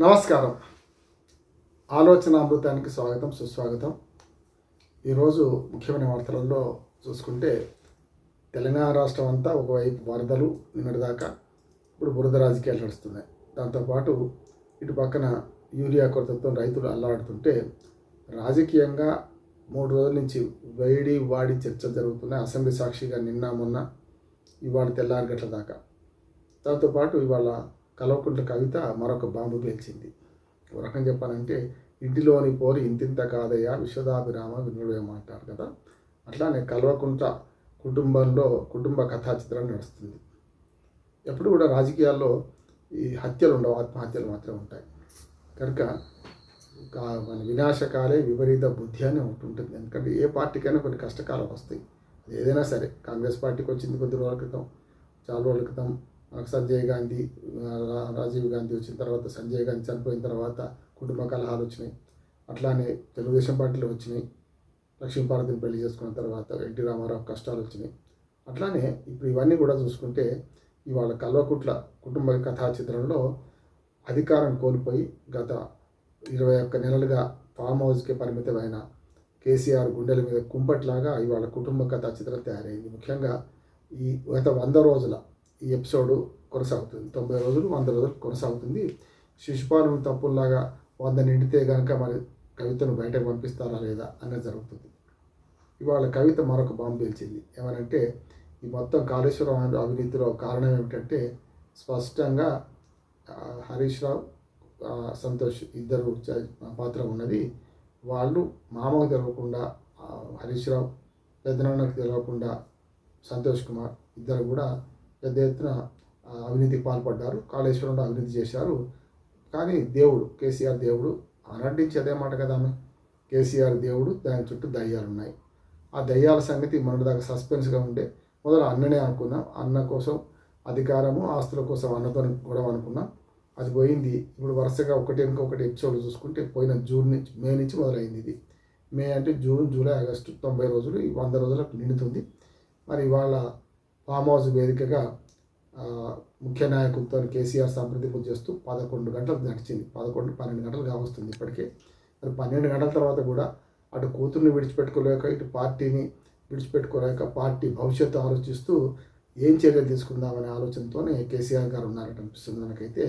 నమస్కారం. ఆలోచన అమృతానికి స్వాగతం సుస్వాగతం. ఈరోజు ముఖ్యమైన వార్తలలో చూసుకుంటే తెలంగాణ రాష్ట్రం అంతా ఒకవైపు వరదలు నిన్నటిదాకా ఇప్పుడు బురద రాజకీయాలు నడుస్తున్నాయి. దాంతోపాటు ఇటు పక్కన యూరియా కొరతతో రైతులు అల్లాడుతుంటే రాజకీయంగా మూడు రోజుల నుంచి వేడి వాడి చర్చ జరుగుతున్నాయి. అసెంబ్లీ సాక్షిగా నిన్న మొన్న ఇవాళ తెల్లారి గట్ల దాకా. దాంతోపాటు ఇవాళ కల్వకుంట్ల కవిత మరొక బాంబు పేల్చింది. ఒక రకం చెప్పాలంటే ఇంటిలోని పోరి ఇంతింత కాదయ్యా విశ్వదాభిరామ వినుడేమో అంటారు కదా. అట్లానే కల్వకుంట్ల కుటుంబంలో కుటుంబ కథా చిత్రం నడుస్తుంది. ఎప్పుడు కూడా రాజకీయాల్లో ఈ హత్యలు ఉండవు ఆత్మహత్యలు మాత్రమే ఉంటాయి. కనుక మన వినాశకాలే విపరీత బుద్ధి అని ఒకటి ఉంటుంది. ఎందుకంటే ఏ పార్టీకైనా కొన్ని కష్టకాలం వస్తాయి. ఏదైనా సరే కాంగ్రెస్ పార్టీకి వచ్చింది కొద్ది రోజుల క్రితం చాలా రోజుల క్రితం సంజయ్ గాంధీ రాజీవ్ గాంధీ వచ్చిన తర్వాత సంజయ్ గాంధీ చనిపోయిన తర్వాత కుటుంబ కలహాలు వచ్చినాయి. అట్లానే తెలుగుదేశం పార్టీలో వచ్చినాయి. లక్ష్మీపార్వతిని పెళ్ళి చేసుకున్న తర్వాత ఎన్టీ రామారావు కష్టాలు వచ్చినాయి. అట్లానే ఇప్పుడు ఇవన్నీ కూడా చూసుకుంటే ఇవాళ కల్వకుట్ల కుటుంబ కథా చిత్రంలో అధికారం కోల్పోయి గత ఇరవై ఒక్క నెలలుగా ఫామ్ హౌస్కి పరిమితమైన కేసీఆర్ గుండెల మీద కుంపట్లాగా ఇవాళ కుటుంబ కథా చిత్రం తయారైంది. ముఖ్యంగా ఈ గత వంద రోజుల ఈ ఎపిసోడ్ కొనసాగుతుంది. తొంభై రోజులు వంద రోజులు కొనసాగుతుంది. శిశుపాలు తప్పుల్లాగా వంద నిండితే కనుక మరి కవితను బయటకు పంపిస్తారా లేదా అనేది జరుగుతుంది. ఇవాళ కవిత మరొక బాంబు పేల్చింది. ఏమనంటే ఈ మొత్తం కాళేశ్వరం అవినీతిలో కారణం ఏమిటంటే స్పష్టంగా హరీష్ రావు సంతోష్ ఇద్దరు పాత్ర ఉన్నది. వాళ్ళు మామకు తెలవకుండా హరీష్ రావు పెద్దనాన్నకు తెలవకుండా సంతోష్ కుమార్ ఇద్దరు కూడా పెద్ద ఎత్తున అవినీతికి పాల్పడ్డారు. కాళేశ్వరంలో అవినీతి చేశారు. కానీ దేవుడు కేసీఆర్ దేవుడు అనటించి అదే మాట కదా ఆమె. కేసీఆర్ దేవుడు దాని చుట్టూ దయ్యాలు ఉన్నాయి ఆ దయ్యాల సంగతి మన దాకా సస్పెన్స్గా ఉండే. మొదలు అన్ననే అనుకున్నాం. అన్న కోసం అధికారము ఆస్తుల కోసం అన్నతో గొడవ అనుకున్నాం. అది పోయింది. ఇప్పుడు వరుసగా ఒకటి ఇంకొకటి ఒకటి ఎపిసోడ్ చూసుకుంటే పోయిన జూన్ నుంచి మే నుంచి మొదలైంది ఇది. మే అంటే జూన్ జూలై ఆగస్టు తొంభై రోజులు ఈ వంద రోజులకు నిండుతుంది. మరి ఇవాళ ఫామ్ హౌస్ వేదికగా ముఖ్య నాయకులతో కేసీఆర్ సంప్రదింపులు చేస్తూ పదకొండు గంటలు నడిచింది. పదకొండు పన్నెండు గంటలు కావస్తుంది ఇప్పటికే. మరి పన్నెండు గంటల తర్వాత కూడా అటు కూతుర్ని విడిచిపెట్టుకోలేక ఇటు పార్టీని విడిచిపెట్టుకోలేక పార్టీ భవిష్యత్తు ఆలోచిస్తూ ఏం చర్యలు తీసుకుందామనే ఆలోచనతోనే కేసీఆర్ గారు ఉన్నారట అనిపిస్తుంది మనకైతే.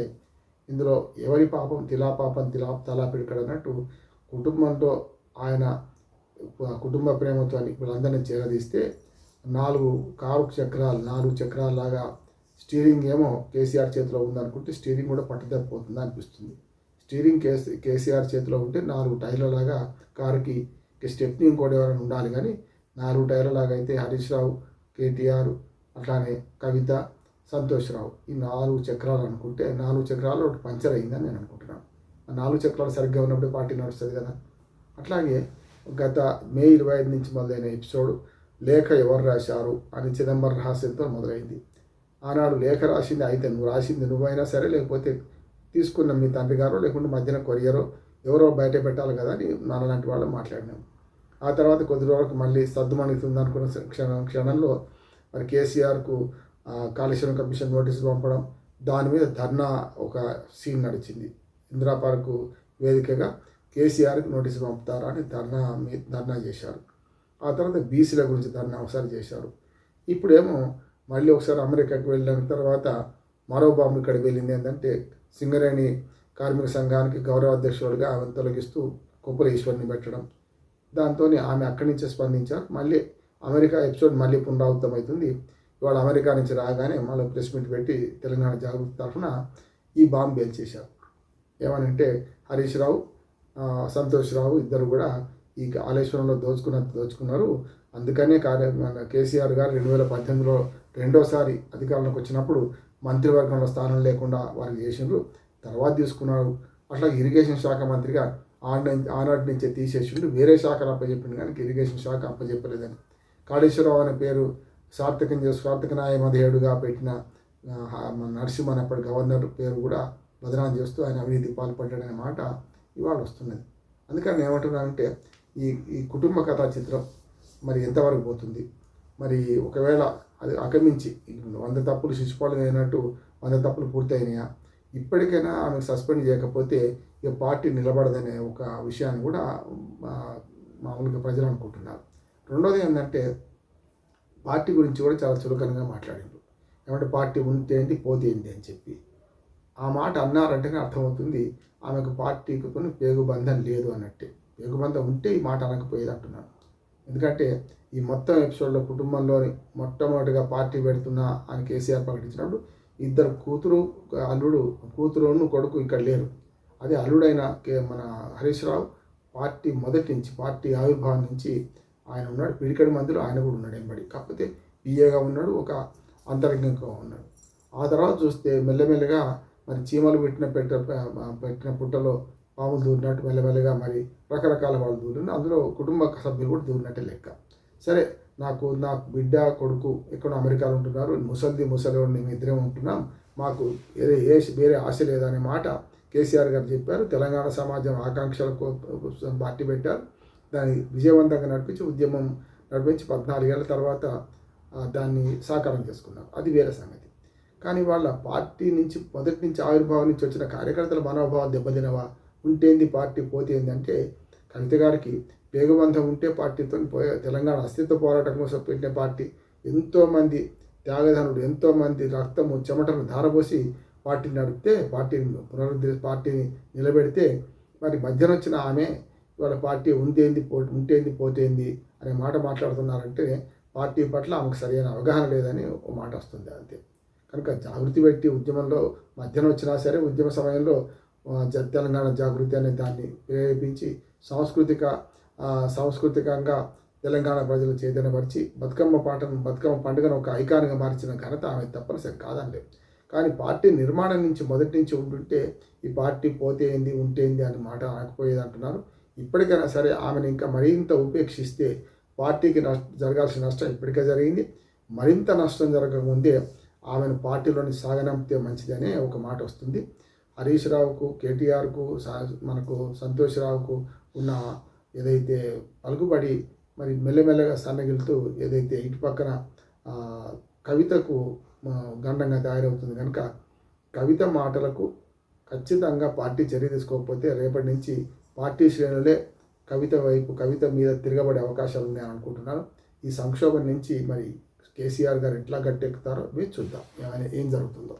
ఇందులో ఎవరి పాపం తిలా పాపం తిలా తలా పిడకడు అన్నట్టు కుటుంబంతో ఆయన కుటుంబ ప్రేమతో వీళ్ళందరినీ చేరదీస్తే నాలుగు కారు చక్రాలు నాలుగు చక్రాల్లాగా స్టీరింగ్ ఏమో కేసీఆర్ చేతిలో ఉందనుకుంటే స్టీరింగ్ కూడా పట్టుదప్పిపోతుంది అనిపిస్తుంది. స్టీరింగ్ కేసీ కేసీఆర్ చేతిలో ఉంటే నాలుగు టైర్లలాగా కారుకి స్టెప్ని ఇంకోటి ఎవరైనా ఉండాలి కానీ నాలుగు టైర్లలాగా అయితే హరీష్ రావు కేటీఆర్ అట్లానే కవిత సంతోష్ రావు ఈ నాలుగు చక్రాలు అనుకుంటే నాలుగు చక్రాలు ఒకటి పంచర్ అయిందని నేను అనుకుంటున్నాను. ఆ నాలుగు చక్రాలు సరిగ్గా ఉన్నప్పుడు పార్టీ నడుస్తుంది కదా. అట్లాగే గత మే ఇరవై ఐదు నుంచి మొదలైన ఎపిసోడ్ లేఖ ఎవరు రాశారు అని చిదంబరం రహస్యంతో మొదలైంది. ఆనాడు లేఖ రాసింది అయితే నువ్వు రాసింది నువ్వైనా సరే లేకపోతే తీసుకున్న మీ తండ్రి గారు లేకుంటే మధ్యన కొరియరో ఎవరో బయట పెట్టాలి కదా అని నాన్న లాంటి వాళ్ళు మాట్లాడినాం. ఆ తర్వాత కొద్ది రోజులకు మళ్ళీ సర్దుమణితుంది అనుకున్న క్షణం క్షణంలో మరి కేసీఆర్కు కాళేశ్వరం కమిషన్ నోటీసులు పంపడం దాని మీద ధర్నా ఒక సీన్ నడిచింది. ఇందిరా పార్కు వేదికగా కేసీఆర్కి నోటీసులు పంపుతారా అని ధర్నా మీ ధర్నా చేశారు. ఆ తర్వాత బీసీల గురించి దాన్ని ఒకసారి చేశారు. ఇప్పుడేమో మళ్ళీ ఒకసారి అమెరికాకి వెళ్ళిన తర్వాత మరో బాంబు ఇక్కడికి వెళ్ళింది ఏంటంటే సింగరేణి కార్మిక సంఘానికి గౌరవ అధ్యక్షుడిగా ఆమెను తొలగిస్తూ కుప్పల ఈశ్వర్ని పెట్టడం. దాంతో ఆమె అక్కడి నుంచే స్పందించారు. మళ్ళీ అమెరికా ఎపిసోడ్ మళ్ళీ పునరావృతం అవుతుంది ఇవాళ అమెరికా నుంచి రాగానే మళ్ళీ ప్రెస్ మీట్ పెట్టి తెలంగాణ జాగృతి తరఫున ఈ బాంబు పేల్చేశారు ఏమనంటే హరీష్ రావు సంతోష్ రావు ఇద్దరు కూడా ఈ కాళేశ్వరంలో దోచుకున్నంత దోచుకున్నారు. అందుకనే కార్య కేసీఆర్ గారు రెండు వేల పద్దెనిమిదిలో రెండోసారి అధికారంలోకి వచ్చినప్పుడు మంత్రివర్గంలో స్థానం లేకుండా వారికి చేసిండ్రు. తర్వాత తీసుకున్నారు. అట్లా ఇరిగేషన్ శాఖ మంత్రిగా ఆడ ఆనాటి నుంచే తీసేసిండు. వేరే శాఖలు అప్పచెప్పిండు కానీ ఇరిగేషన్ శాఖ అప్పచెప్పలేదని. కాళేశ్వరరావు అనే పేరు సార్థకం చేసి సార్థక న్యాయమధేయుడుగా పెట్టిన ఆ, మన నరసింహన్ అప్పటి గవర్నర్ పేరు కూడా బదనాం చేస్తూ ఆయన అవినీతి పాల్పడ్డాడనే మాట ఇవాళ వస్తున్నది. అందుకని ఏమంటున్నానంటే ఈ ఈ కుటుంబ కథా చిత్రం మరి ఎంతవరకు పోతుంది? మరి ఒకవేళ అది ఆక్రమించి వంద తప్పులు శిశుపాలన అయినట్టు వంద తప్పులు పూర్తయినాయా? ఇప్పటికైనా ఆమె సస్పెండ్ చేయకపోతే ఇక పార్టీ నిలబడదనే ఒక విషయాన్ని కూడా మామూలుగా ప్రజలు అనుకుంటున్నారు. రెండోది ఏంటంటే పార్టీ గురించి కూడా చాలా చులకనగా మాట్లాడిండు ఏమంటే పార్టీ ఉంటే ఏంటి పోతే ఏంటి అని చెప్పి. ఆ మాట అన్నారంటేనే అర్థమవుతుంది ఆమెకు పార్టీకి కొన్ని పేగుబంధం లేదు అన్నట్టే. పేగుబంధం ఉంటే ఈ మాట అనకపోయేది అంటున్నాను ఎందుకంటే ఈ మొత్తం ఎపిసోడ్లో కుటుంబంలోని మొట్టమొదటిగా పార్టీ పెడుతున్నా అని కేసీఆర్ ప్రకటించినప్పుడు ఇద్దరు కూతురు అల్లుడు కూతురును కొడుకు ఇక్కడ లేరు. అదే అల్లుడైన కే మన హరీష్ రావు పార్టీ మొదటి నుంచి పార్టీ ఆవిర్భావం నుంచి ఆయన ఉన్నాడు. పిడికడి మందిలో ఆయన కూడా ఉన్నాడు ఎంబడి కాకపోతే పిఏగా ఉన్నాడు ఒక అంతరంగంగా ఉన్నాడు. ఆ తర్వాత చూస్తే మెల్లమెల్లగా మరి చీమలు పెట్టిన పెట్ట పెట్టిన పుట్టలో పాములు దూరినట్టు మెల్లమెల్లగా మరి రకరకాల వాళ్ళు దూరిన అందులో కుటుంబ సభ్యులు కూడా దూరినట్టే లెక్క. సరే నాకు నాకు బిడ్డ కొడుకు ఎక్కడో అమెరికాలో ఉంటున్నారు. ముసలిది ముసలివాడు మేము ఇద్దరే ఉంటున్నాం. మాకు వేరే ఏ వేరే ఆశ లేదనే మాట కేసీఆర్ గారు చెప్పారు. తెలంగాణ సమాజం ఆకాంక్షలకు పార్టీ పెట్టారు. దాన్ని విజయవంతంగా నడిపించి ఉద్యమం నడిపించి పద్నాలుగేళ్ళ తర్వాత దాన్ని సాకారం చేసుకున్నారు. అది వేరే సంగతి. కానీ వాళ్ళ పార్టీ నుంచి మొదటి నుంచి ఆవిర్భావం నుంచి వచ్చిన కార్యకర్తల మనోభావం దెబ్బతినవా? ఉంటేంది పార్టీ పోతేంది అంటే కవిత గారికి వేగవంతం ఉంటే పార్టీతో పోయే తెలంగాణ అస్తిత్వ పోరాటం కోసం పెట్టిన పార్టీ. ఎంతోమంది త్యాగధనుడు ఎంతోమంది రక్తము చెమటను ధారపోసి పార్టీని నడిపితే పార్టీని పునరుద్ధరి పార్టీని నిలబెడితే మరి మధ్యన వచ్చిన ఆమె వాళ్ళ పార్టీ ఉంటేంది పో ఉంటేంది పోతేంది అనే మాట మాట్లాడుతున్నారంటే పార్టీ పట్ల ఆమెకు సరైన అవగాహన లేదని ఒక మాట వస్తుంది అంతే. కనుక జాగృతి పెట్టి ఉద్యమంలో మధ్యన వచ్చినా సరే ఉద్యమ సమయంలో తెలంగాణ జాగృతి అనే దాన్ని ప్రేరేపించి సాంస్కృతిక సాంస్కృతికంగా తెలంగాణ ప్రజలు చైతన్యపరిచి బతుకమ్మ పాటను బతుకమ్మ పండుగను ఒక ఐకాన్గా మార్చిన ఘనత ఆమె తప్పనిసరి కాదండి. కానీ పార్టీ నిర్మాణం నుంచి మొదటి నుంచి ఉంటుంటే ఈ పార్టీ పోతే ఏంది ఉంటేంది అని మాట అనకపోయేది అంటున్నారు. ఇప్పటికైనా సరే ఆమెను ఇంకా మరింత ఉపేక్షిస్తే పార్టీకి నష్ట జరగాల్సిన నష్టం ఇప్పటికే జరిగింది. మరింత నష్టం జరగకముందే ఆమెను పార్టీలోని సాగనంపితే మంచిదనే ఒక మాట వస్తుంది. హరీష్ రావుకు కేటీఆర్కు మనకు సంతోష్ రావుకు ఉన్న ఏదైతే పలుకుబడి మరి మెల్లమెల్లగా సన్నగిలుతూ ఏదైతే ఇటు పక్కన కవితకు గండంగా తయారవుతుంది కనుక కవిత మాటలకు ఖచ్చితంగా పార్టీ చర్య తీసుకోకపోతే రేపటి నుంచి పార్టీ శ్రేణులే కవిత వైపు కవిత మీద తిరగబడే అవకాశాలు ఉన్నాయని అనుకుంటున్నాను ఈ సంక్షోభం నుంచి మరి కేసీఆర్ గారు ఎట్లా గట్టెక్కుతారో మీరు చూద్దాం. ఏమైనా ఏం జరుగుతుందో.